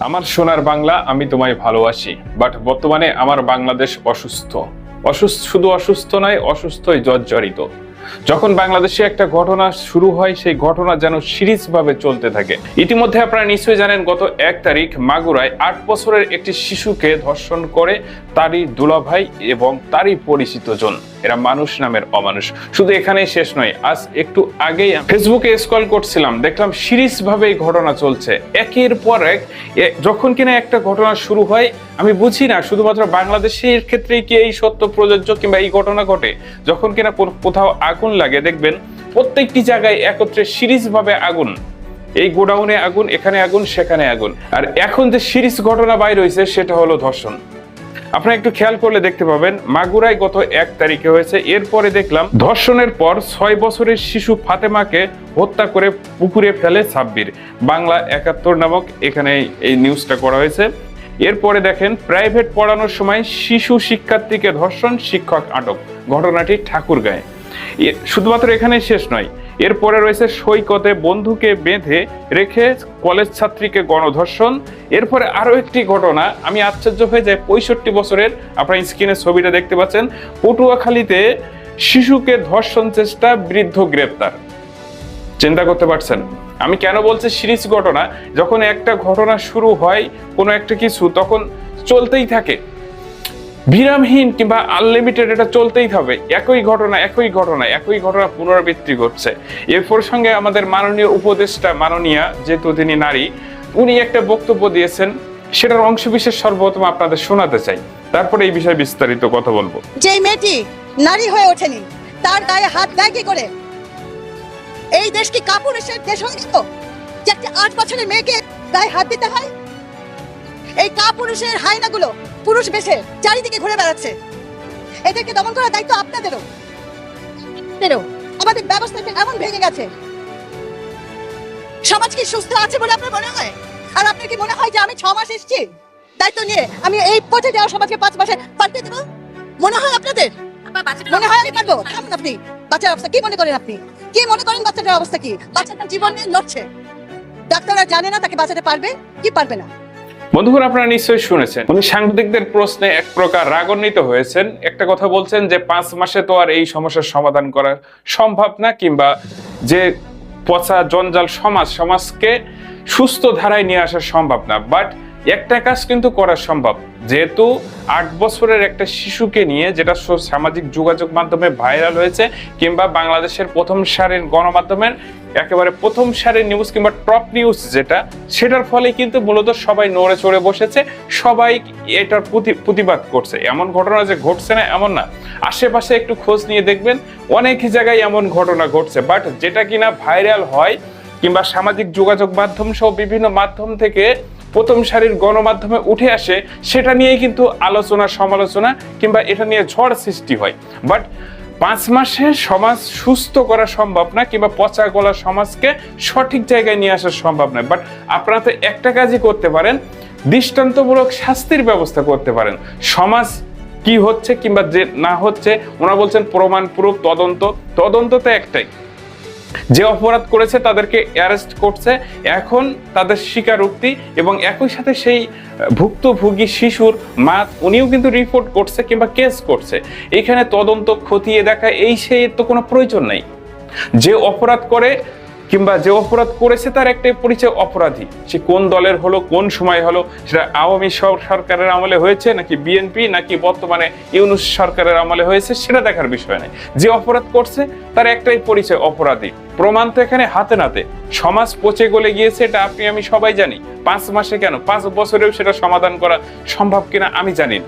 আমার সোনার বাংলা আমি তোমায় ভালোবাসি বাট বর্তমানে আমার বাংলাদেশ অসুস্থ। অসুস্থ শুধু অসুস্থ নয়, অসুস্থই জর্জরিত। যখন বাংলাদেশে একটা ঘটনা শুরু হয়, সেই ঘটনা যেন সিরিজ ভাবে চলতে থাকে। ইতিমধ্যে আপনারা নিশ্চয়ই জানেন, গত এক তারিখ মাগুরায় আট বছরের একটি শিশুকে ধর্ষণ করে তারই দুলাভাই এবং তারই পরিচিত জন এরা মানুষ নামের অমানুষ। শুধু এখানেই শেষ নয়, আজ একটু আগেই ফেসবুকে স্ক্রল করছিলাম, দেখলাম সিরিজ ভাবে ঘটনা চলছে। একের পর এক যখন কিনা একটা ঘটনা শুরু হয়, আমি বুঝি না, শুধুমাত্র বাংলাদেশের ক্ষেত্রেই কি এই সত্য প্রযোজ্য কিংবা এই ঘটনা ঘটে? যখন কিনা কোথাও আগুন লাগে, দেখবেন প্রত্যেকটি জায়গায় একত্রে সিরিজ ভাবে আগুন। এই গোডাউনে আগুন, এখানে আগুন, সেখানে আগুন। আর এখন যে সিরিজ ঘটনা বাইর হয়েছে সেটা হলো ধর্ষণ। আপনারা একটু খেয়াল করলে দেখতে পাবেন, মাগুরায় গত এক তারিখে হয়েছে। এরপরে দেখলাম, ধর্ষণের পর ছয় বছরের শিশু ফাতেমাকে হত্যা করে পুকুরে ফেলে সাব্বির। বাংলা একাত্তর নামক এখানে এই নিউজটা করা হয়েছে। এরপরে দেখেন, প্রাইভেট পড়ানোর সময় শিশু শিক্ষার্থীকে ধর্ষণ, শিক্ষক আটক। ঘটনাটি ঠাকুরগাঁয়ে। শুধুমাত্র এখানেই শেষ নয় এরপরে রয়েছে সৈকতে বন্ধুকে বেঁধে রেখে কলেজ ছাত্রীকে গণধর্ষণ। এরপরে আরও একটি ঘটনা, আমি আশ্চর্য হয়ে যাই, পঁয়ষট্টি বছরের আপনার স্ক্রিনে ছবিটা দেখতে পাচ্ছেন, পটুয়াখালীতে শিশুকে ধর্ষণ চেষ্টা, বৃদ্ধ গ্রেপ্তার। চিন্তা করতে পারছেন? আমি কেন বলছি সিরিজ ঘটনা? যখন একটা ঘটনা শুরু হয় কোনো একটা কিছু, তখন চলতেই থাকে। বিরামহীন কিংবা আনলিমিটেড এটা চলতেই হবে। একই ঘটনা একই ঘটনা একই ঘটনা পুনরাবৃত্তি ঘটছে। এর প্রসঙ্গে আমাদের মাননীয় উপদেষ্টা মাননীয়া, যেহেতু তিনি নারী, উনি একটা বক্তব্য দিয়েছেন, সেটার অংশবিশেষ সর্বপ্রথম আপনাদের শোনাতে চাই। তারপরে এই বিষয়ে বিস্তারিত কথা বলব। যে মেয়েটি নারী হয়ে ওঠেনি, তার গায়ে হাত দেয় কি করে? এই দেশ কি কাপুরুষের দেশ হয়ে গেল যে একটা আট বছরের মেয়েকে গায়ে হাত দিতে হয়? এই কাপুরুষের হাইনাগুলো পুরুষ বেশে চারিদিকে ঘুরে বেড়াচ্ছে। এদেরকে দমন করার দায়িত্ব আপনাদেরও। আপনাদেরও। আমাদের ব্যবস্থাটা এমন ভেঙে গেছে। সমাজ কি সুস্থ আছে বলে আপনার মনে হয়? আর আপনার কি মনে হয় যে আমি ছ মাস এসেছি? দায়িত্ব নিয়ে আমি এই পথে যাওয়া সমাজকে পাঁচ মাসে পাল্টে দেবো? মনে হয় আপনাদের? মনে হয় আমি পারব? থামুন আপনি? বাচ্চার অবস্থা কি মনে করেন আপনি? কি মনে করেন বাচ্চাটার অবস্থা কি? বাচ্চাটা জীবন নিয়ে লড়ছে। ডাক্তাররা জানে না তাকে বাঁচাতে পারবে কি পারবে না। বন্ধুগণ, আপনারা নিশ্চয়ই শুনেছেন। উনি সাংবাদিকদের প্রশ্নে এক প্রকার রাগান্বিত হয়েছেন। একটা কথা বলছেন যে, পাঁচ মাসে তো আর এই সমস্যার সমাধান করা সম্ভব না, কিংবা যে পচা জঞ্জাল সমাজ, সমাজকে সুস্থ ধারায় নিয়ে আসা সম্ভব না। বাট একটা কাজ কিন্তু করা সম্ভব। যেহেতু আট বছরের একটা শিশুকে নিয়ে যেটা সামাজিক যোগাযোগ মাধ্যমে ভাইরাল হয়েছে, কিংবা বাংলাদেশের প্রথম সারির গণমাধ্যমের একেবারে প্রথম সারির নিউজ কিংবা টপ নিউজ যেটা, সেটার ফলে কিন্তু মূলত সবাই নড়ে চড়ে বসেছে, সবাই এটার প্রতি- প্রতিবাদ করছে। এমন ঘটনা যে ঘটছে না, এমন না। আশেপাশে একটু খোঁজ নিয়ে দেখবেন, অনেক জায়গায় এমন ঘটনা ঘটছে। বাট যেটা কিনা ভাইরাল হয়, কিংবা সামাজিক যোগাযোগ মাধ্যম সহ বিভিন্ন মাধ্যম থেকে প্রথম সারির গণমাধ্যমে উঠে আসে, সেটা নিয়েই কিন্তু আলোচনা, সমালোচনা কিংবা এটা নিয়ে ঝড় সৃষ্টি হয়। বাট পাঁচ মাসে সমাজ সুস্থ করা সম্ভব না কিংবা পচা গলা সমাজকে সঠিক জায়গায় নিয়ে আসা সম্ভব নয়। বাট আপনারা তো একটা কাজই করতে পারেন, দৃষ্টান্তমূলক শাস্তির ব্যবস্থা করতে পারেন। সমাজ কি হচ্ছে কিংবা যে না হচ্ছে, ওনারা বলছেন প্রমাণ তদন্ত। তদন্ত তো একটাই। যে অপরাধ করেছে তাদেরকে অ্যারেস্ট করছে, এখন তাদের স্বীকারোক্তি এবং একই সাথে সেই ভুক্তভোগী শিশুর মা উনিও কিন্তু রিপোর্ট করছে কিংবা কেস করছে। এখানে তদন্ত খতিয়ে দেখা, এই সেই তো কোনো প্রয়োজন নেই। যে অপরাধ করে কিংবা যে অপরাধ করেছে তার একটা পরিচয়, অপরাধী। সে কোন দলের হলো, কোন সময় হলো, সেটা আওয়ামী সরকারের আমলে হয়েছে নাকি বিএনপি নাকি বর্তমানে ইউনুস সরকারের আমলে হয়েছে, সেটা দেখার বিষয় নেই। যে অপরাধ করছে, তার একটাই পরিচয়, অপরাধী। প্রমাণ তো এখানে হাতে নাতে। সমাজ পচে গলে গিয়েছে, এটা আপনি, আমি সবাই জানি। পাঁচ মাসে কেন? পাঁচ বছরেও সেটা সমাধান করা সম্ভব কিনা, আমি জানি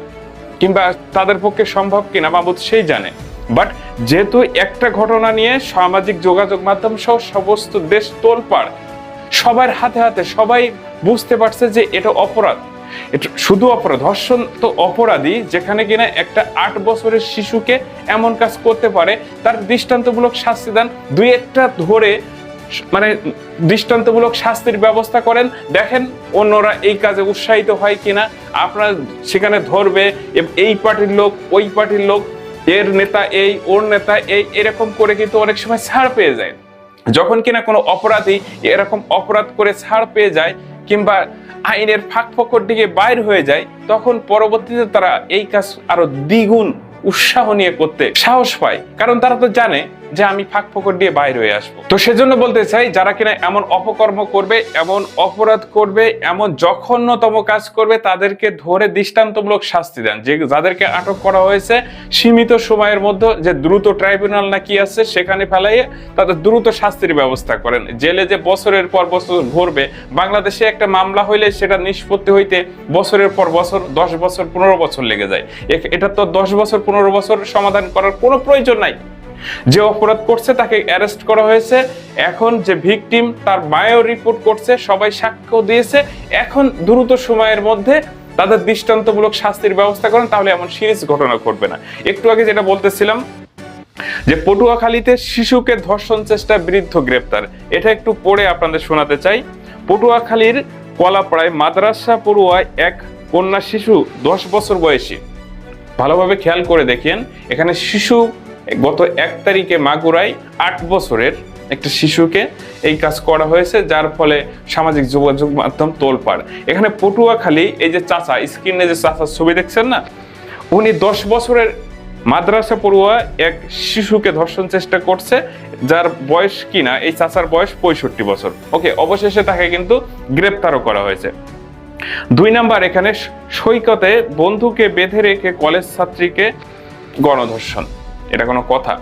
কিংবা তাদের পক্ষে সম্ভব কিনা মাহবুদ সেই জানে। বাট যেহেতু একটা ঘটনা নিয়ে সামাজিক যোগাযোগ মাধ্যম সহ সমস্ত দেশ তোলপাড়, সবার হাতে হাতে সবাই বুঝতে পারছে যে এটা অপরাধ। এটা শুধু অপরাধ ধর্ষণ তো অপরাধী যেখানে কিনা একটা আট বছরের শিশুকে এমন কাজ করতে পারে, তার দৃষ্টান্তমূলক শাস্তি দান, দুই একটা ধরে মানে দৃষ্টান্তমূলক শাস্তির ব্যবস্থা করেন। দেখেন অন্যরা এই কাজে উৎসাহিত হয় কিনা, আপনার সেখানে ধরবে এই পার্টির লোক, ওই পার্টির লোক এর নেতা এই, ওর নেতা এই, এরকম করে কিন্তু অনেক সময় ছাড় পেয়ে যায়। যখন কিনা কোনো অপরাধী এরকম অপরাধ করে ছাড় পেয়ে যায় কিংবা আইনের ফাঁক ফকর দিকে বাইর হয়ে যায়, তখন পরবর্তীতে তারা এই কাজ আরও দ্বিগুণ উৎসাহ নিয়ে করতে সাহস পায়। কারণ তারা তো জানে যে আমি ফাঁক ফকর দিয়ে বাইরে হয়ে আসব। তো সেজন্য বলতে চাই, যারা কিনা এমন অপকর্ম করবে, এমন অপরাধ করবে, এমন জঘন্যতম কাজ করবে, তাদেরকে ধরে দৃষ্টান্তমূলক শাস্তি দেন। যে যাদেরকে আটক করা হয়েছে, সীমিত সময়ের মধ্যে যে দ্রুত ট্রাইব্যুনাল নাকি আছে, সেখানে ফেলাইয়ে তাদের দ্রুত শাস্তির ব্যবস্থা করেন। জেলে যে বছরের পর বছর ভরবে বাংলাদেশে একটা মামলা হইলে সেটা নিষ্পত্তি হইতে বছরের পর বছর, দশ বছর, পনেরো বছর লেগে যায়। এটা তো দশ বছর, পনেরো বছর সমাধান করার কোনো প্রয়োজন নাই। যে অপরাধ করছে তাকে অ্যারেস্ট করা হয়েছে। এখন যে ভিকটিম তার বায়ো রিপোর্ট করছে, সবাই সাক্ষ্য দিয়েছে। এখন দ্রুত সময়ের মধ্যে তাদের দৃষ্টান্তমূলক শাস্তির ব্যবস্থা করেন, তাহলে এমন সিরিজ ঘটনা ঘটবে না। একটু আগে যেটা বলতেছিলাম, যে পটুয়াখালীতে শিশুকে ধর্ষণ চেষ্টা বৃদ্ধ গ্রেপ্তার। এটা একটু পড়ে আপনাদের শোনাতে চাই। পটুয়াখালীর কলাপাড়ায় মাদ্রাসা পড়ুয়ায় এক কন্যা শিশু, দশ বছর বয়সী। ভালোভাবে খেয়াল করে দেখেন, এখানে শিশু গত এক তারিখে মাগুরায় আট বছরের একটা শিশুকে এই কাজ করা হয়েছে, যার ফলে সামাজিক যোগাযোগ মাধ্যম তোলপাড়। এখানে পটুয়াখালী, এই যে চাচা, স্ক্রিনে যে চাচার ছবি দেখছেন না, উনি দশ বছরের মাদ্রাসা পড়ুয়া এক শিশুকে ধর্ষণ চেষ্টা করছে, যার বয়স কিনা, এই চাচার বয়স পঁয়ষট্টি বছর। ওকে, অবশেষে তাকে কিন্তু গ্রেপ্তারও করা হয়েছে। দুই নাম্বার, এখানে সৈকতে বন্ধুকে বেঁধে রেখে কলেজ ছাত্রীকে গণধর্ষণ। এটা কোনো কথা।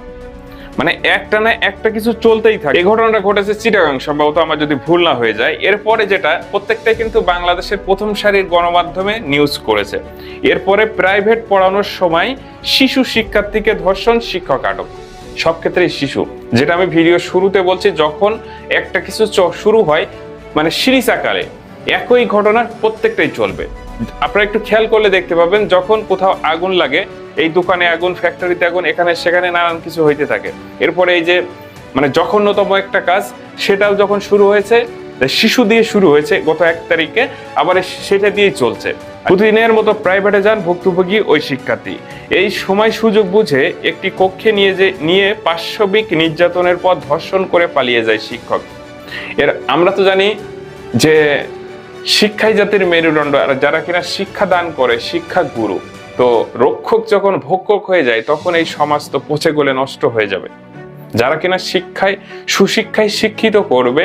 মানে একটা না একটা কিছু চলতেই থাকে। এই ঘটনাটা ঘটেছে চিটাগাং, সম্ভবত আমার যদি ভুল না হয়ে যায়। এরপরে যেটা, প্রত্যেকটাই কিন্তু বাংলাদেশের প্রথম সারির গণমাধ্যমে নিউজ করেছে। এরপরে প্রাইভেট পড়ানোর সময় শিশু শিক্ষার্থীকে ধর্ষণ, শিক্ষক আটক। সব ক্ষেত্রেই শিশু। যেটা আমি ভিডিও শুরুতে বলছি, যখন একটা কিছু শুরু হয় মানে সিরিজ আকারে, একই ঘটনা প্রত্যেকটাই চলবে। আপনারা একটু খেয়াল করলে দেখতে পাবেন, যখন কোথাও আগুন লাগে এই দোকানে আগুন ফ্যাক্টরিতে আগুন, এখানে সেখানে নানান কিছু হইতে থাকে। এরপরে এই যে মানে জঘন্যতম একটা কাজ, সেটাও যখন শুরু হয়েছে শিশু দিয়ে শুরু হয়েছে, গত এক তারিখে, আবার সেটা দিয়েই চলছে। প্রতিদিনের মতো প্রাইভেটে যান, ভুক্তভোগী ওই শিক্ষার্থী। এই সময় সুযোগ বুঝে একটি কক্ষে নিয়ে যে, নিয়ে পাশবিক নির্যাতনের পর ধর্ষণ করে পালিয়ে যায় শিক্ষক। এর, আমরা তো জানি যে, শিক্ষাই জাতির মেরুদণ্ড, আর যারা কিনা শিক্ষা দান করে শিক্ষা গুরু তো রক্ষক যখন ভক্ষক হয়ে যায়, তখন এই সমাজ তো পচে গলে নষ্ট হয়ে যাবে। যারা কিনা শিক্ষায়, সুশিক্ষায় শিক্ষিত করবে,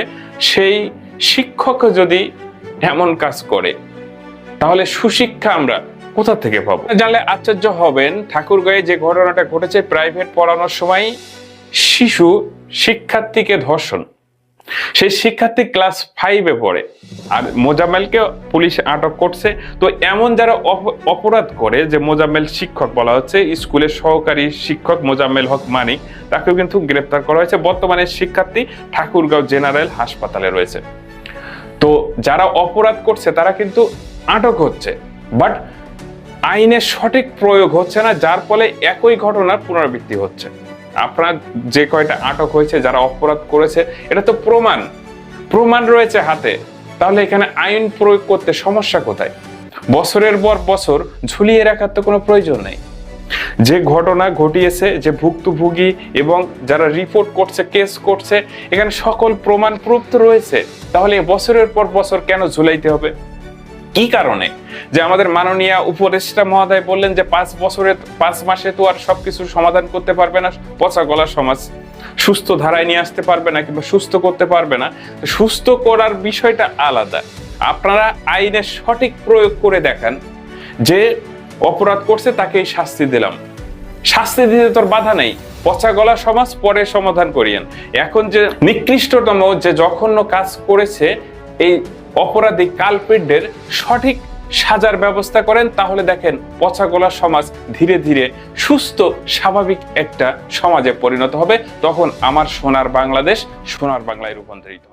সেই শিক্ষক যদি এমন কাজ করে, তাহলে সুশিক্ষা আমরা কোথা থেকে পাবো? জানলে আশ্চর্য হবেন ঠাকুরগাঁয়ে যে ঘটনাটা ঘটেছে প্রাইভেট পড়ানোর সময় শিশু শিক্ষার্থীকে ধর্ষণ। সেই শিক্ষার্থী ক্লাস ফাইভে পড়ে। আর মোজাম্মেলকে পুলিশ আটক করছে। তো এমন যারা অপ- অপরাধ করে, যে মোজাম্মেল শিক্ষক বলা হচ্ছে, স্কুলের সহকারী শিক্ষক মোজাম্মেল হক মানিক, তাকেও কিন্তু গ্রেপ্তার করা হয়েছে। বর্তমানে শিক্ষার্থী ঠাকুরগাঁও জেনারেল হাসপাতালে রয়েছে। তো যারা অপরাধ করছে, তারা কিন্তু আটক হচ্ছে। বাট আইনের সঠিক প্রয়োগ হচ্ছে না, যার ফলে একই ঘটনার পুনরাবৃত্তি হচ্ছে। আপনার যে কয়টা আটক হয়েছে, যারা অপরাধ করেছে, এটা তো প্রমাণ। প্রমাণ রয়েছে হাতে। তাহলে এখানে আইন প্রয়োগ করতে সমস্যা কোথায়? বছরের পর বছর ঝুলিয়ে রাখার তো কোনো প্রয়োজন নেই। যে ঘটনা ঘটিয়েছে, যে ভুক্তভোগী এবং যারা রিপোর্ট করছে, কেস করছে, এখানে সকল প্রমাণ প্রুফ রয়েছে। তাহলে বছরের পর বছর কেন ঝুলাইতে হবে? কি কারণে? যে আমাদের মাননীয় উপদেষ্টা মহোদয় বললেন যে পাঁচ বছরে, পাঁচ মাসে তো আর সবকিছুর সমাধান করতে পারবে না, পচা গলা সমাজ। সুস্থ ধারায় নিয়ে আসতে পারবে না কিংবা সুস্থ করতে পারবে না। সুস্থ করার বিষয়টা আলাদা। আপনারা আইনের সঠিক প্রয়োগ করে দেখান যে অপরাধ করছে তাকেই শাস্তি দিলাম। শাস্তি দিতে তোর বাধা নেই। পচা গলা সমাজ পরে সমাধান করিয়েন। এখন যে নিকৃষ্টতম, যে জঘন্য কাজ করেছে এই অপরাধী কালপিডদের সঠিক সাজার ব্যবস্থা করেন, তাহলে দেখেন পচাগোলা সমাজ ধীরে ধীরে সুস্থ, স্বাভাবিক একটা সমাজে পরিণত হবে তখন আমার সোনার বাংলাদেশ সোনার বাংলায় রূপান্তরিত।